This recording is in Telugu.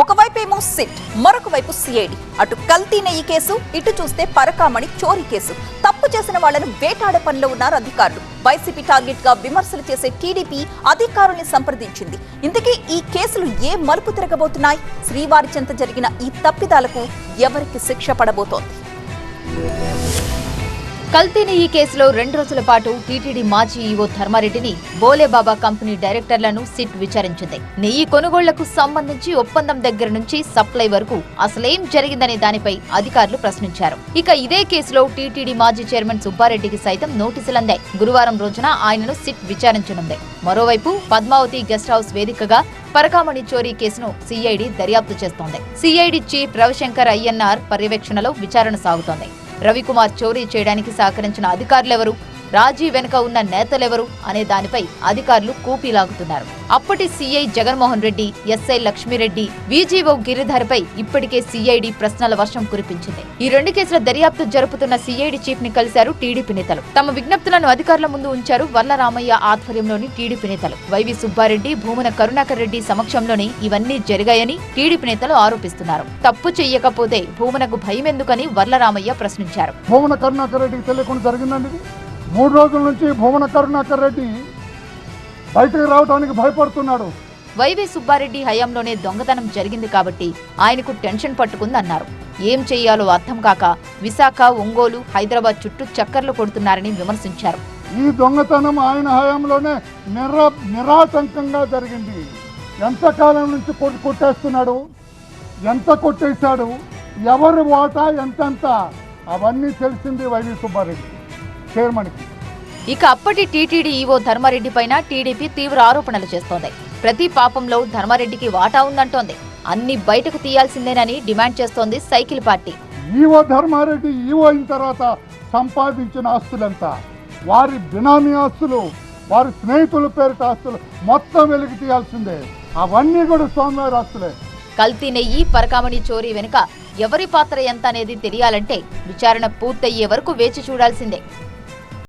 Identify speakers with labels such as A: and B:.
A: ఒకవైపేమో సిట్ మరొక వైపు సిఐడి. అటు కల్తీ నెయ్యి కేసు ఇటు చూస్తే పరకామణి చోరీ కేసు. తప్పు చేసిన వాళ్ళను వేటాడే పనిలో ఉన్నారు అధికారులు. వైసీపీ టార్గెట్గా విమర్శలు చేసే టీడీపీ అధికారుల్ని సంప్రదించింది. ఇంతకీ ఈ కేసులు ఏ మలుపు తిరగబోతున్నాయి? శ్రీవారి చెంత జరిగిన ఈ తప్పిదాలకు ఎవరికి శిక్ష పడబోతోంది?
B: కల్తీని ఈ కేసులో రెండు రోజుల పాటు టీటీడీ మాజీ ఈవో ధర్మారెడ్డిని బోలేబాబా కంపెనీ డైరెక్టర్లను సిట్ విచారించింది. నెయ్యి కొనుగోళ్ళకు సంబంధించి ఒప్పందం దగ్గర నుంచి సప్లై వరకు అసలేం జరిగిందనే దానిపై అధికారులు ప్రశ్నించారు. ఇక ఇదే కేసులో టీటీడీ మాజీ చైర్మన్ సుబ్బారెడ్డికి సైతం నోటీసులందాయి గురువారం రోజున ఆయనను సిట్ విచారించనుంది. మరోవైపు పద్మావతి గెస్ట్ హౌస్ వేదికగా పరకామణి చోరీ కేసును సిఐడి దర్యాప్తు చేస్తోంది. సిఐడి చీఫ్ రవిశంకర్ అయ్యన్నార్ పర్యవేక్షణలో విచారణ సాగుతోంది. రవికుమార్ చోరీ చేయడానికి సహకరించిన అధికారులెవరు? రాజీ వెనుక ఉన్న నేతలెవరు అనే దానిపై అధికారులు కూపీలాగుతున్నారు. అప్పటి CI Jaganmohan Reddy SI Lakshmireddy VGO గిరిధర్పై ఇప్పటికే సీఐడి ప్రశ్నల వర్షం కురిపించింది. ఈ రెండు కేసుల దర్యాప్తు జరుపుతున్న సీఐడి చీఫ్ని కలిశారు టీడీపీ నేతలు. తమ విజ్ఞప్తులను అధికారుల ముందు ఉంచారు వల్లరామయ్య ఆధ్వర్యంలోని టీడీపీ నేతలు. వైవి సుబ్బారెడ్డి భూమన కరుణాకర్ రెడ్డి సమక్షంలోనే ఇవన్నీ జరిగాయని టీడీపీ నేతలు ఆరోపిస్తున్నారు. తప్పు చెయ్యకపోతే భూమనకు భయం ఎందుకని వర్లరామయ్య ప్రశ్నించారు.
C: భూమన కరుణాకర్ రెడ్డికి తెలియకుండా జరిగిందండి మూడు రోజుల నుంచి భువన కరుణాకర్ రెడ్డి బయటకు రావడానికి భయపడుతున్నాడు.
B: వైవి సుబ్బారెడ్డి హయాంలోనే దొంగతనం జరిగింది కాబట్టి ఆయనకు టెన్షన్ పట్టుకుందన్నారు. ఏం చెయ్యాలో అర్థం కాక విశాఖ ఒంగోలు హైదరాబాద్ చుట్టూ చక్కర్లు కొడుతున్నారని విమర్శించారు.
C: ఈ దొంగతనం ఆయన హయాంలోనే నిరా నిరాటంకంగా జరిగింది. ఎంతకాలం నుంచి కొట్టి కొట్టేస్తున్నాడు? ఎంత కొట్టేశాడు? ఎవరి వాటా? ఎంతెంత? అవన్నీ తెలిసింది వైవి సుబ్బారెడ్డి. చైర్మన్కి.
B: ఇక అప్పటి టీటీడీ ఈవో ధర్మారెడ్డి పైన టీడీపీ తీవ్ర ఆరోపణలు చేస్తోంది. ప్రతి పాపంలో ధర్మారెడ్డికి వాటా ఉందంటోంది. అన్ని బయటకు తీయాల్సిందేనని డిమాండ్ చేస్తోంది cycle party.
C: EO Dharmareddy EO అయిన తర్వాత సంపాదించిన ఆస్తులంతా? వారి బినామీ ఆస్తులు వారి స్నేహితుల పేరిట ఆస్తులు మొత్తం వెలికి తీయాల్సిందే. అవన్నీ కూడా స్వామివారి ఆస్తులే.
B: కల్తీ నెయ్యి పరకామణి చోరీ వెనుక ఎవరి పాత్ర ఎంత అనేది తెలియాలంటే విచారణ పూర్తయ్యే వరకు వేచి చూడాల్సిందే.